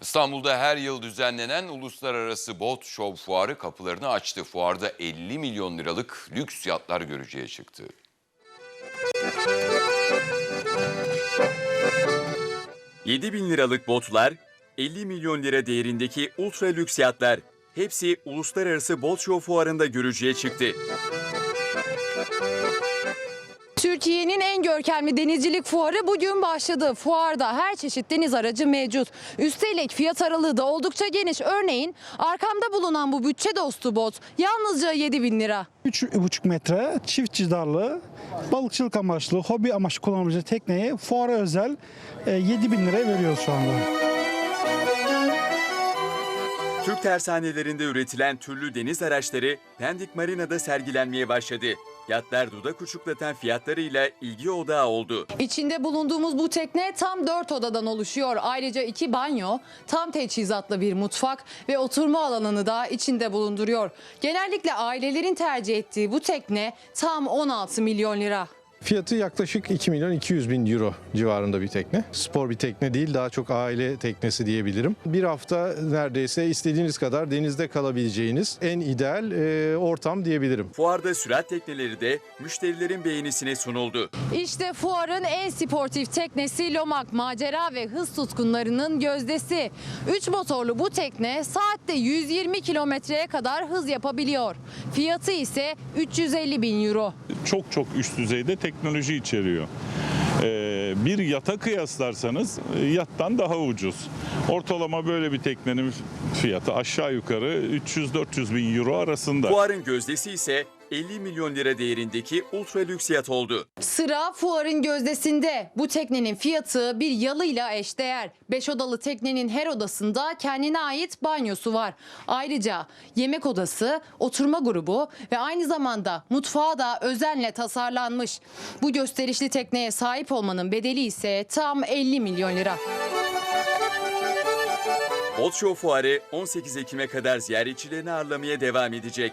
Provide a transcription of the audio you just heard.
İstanbul'da her yıl düzenlenen Uluslararası Bot Show Fuarı kapılarını açtı. Fuarda 50 milyon liralık lüks yatlar görücüye çıktı. ...7 bin liralık botlar, 50 milyon lira değerindeki ultra lüks yatlar... ...hepsi Uluslararası Bot Show Fuarı'nda görücüye çıktı. Türkiye'nin en görkemli denizcilik fuarı bugün başladı. Fuarda her çeşit deniz aracı mevcut. Üstelik fiyat aralığı da oldukça geniş. Örneğin arkamda bulunan bu bütçe dostu bot yalnızca 7 bin lira. 3,5 metre çift cidarlı balıkçılık amaçlı, hobi amaçlı kullanabileceği tekneyi fuara özel e, 7 bin liraya veriyoruz şu anda. Türk tersanelerinde üretilen türlü deniz araçları Pendik Marina'da sergilenmeye başladı. Yatlar dudak uçuklatan fiyatlarıyla ilgi odağı oldu. İçinde bulunduğumuz bu tekne tam 4 odadan oluşuyor. Ayrıca iki banyo, tam teçhizatlı bir mutfak ve oturma alanını da içinde bulunduruyor. Genellikle ailelerin tercih ettiği bu tekne tam 16 milyon lira. Fiyatı yaklaşık 2 milyon 200 bin euro civarında bir tekne. Spor bir tekne değil daha çok aile teknesi diyebilirim. Bir hafta neredeyse istediğiniz kadar denizde kalabileceğiniz en ideal e, ortam diyebilirim. Fuarda sürat tekneleri de müşterilerin beğenisine sunuldu. İşte fuarın en sportif teknesi Lomak macera ve hız tutkunlarının gözdesi. 3 motorlu bu tekne saatte 120 kilometreye kadar hız yapabiliyor. Fiyatı ise 350 bin euro. çok çok üst düzeyde teknoloji içeriyor. Ee, bir yata kıyaslarsanız e, yattan daha ucuz. Ortalama böyle bir teknenin fiyatı aşağı yukarı 300-400 bin euro arasında. Fuarın gözdesi ise 50 milyon lira değerindeki ultra lüks yat oldu. Sıra fuarın gözdesinde. Bu teknenin fiyatı bir yalıyla eşdeğer. 5 odalı teknenin her odasında kendine ait banyosu var. Ayrıca yemek odası, oturma grubu ve aynı zamanda mutfağı da özenle tasarlanmış. Bu gösterişli tekneye sahip olmanın bedeli ise tam 50 milyon lira. Show Fuarı 18 Ekim'e kadar ziyaretçilerini ağırlamaya devam edecek.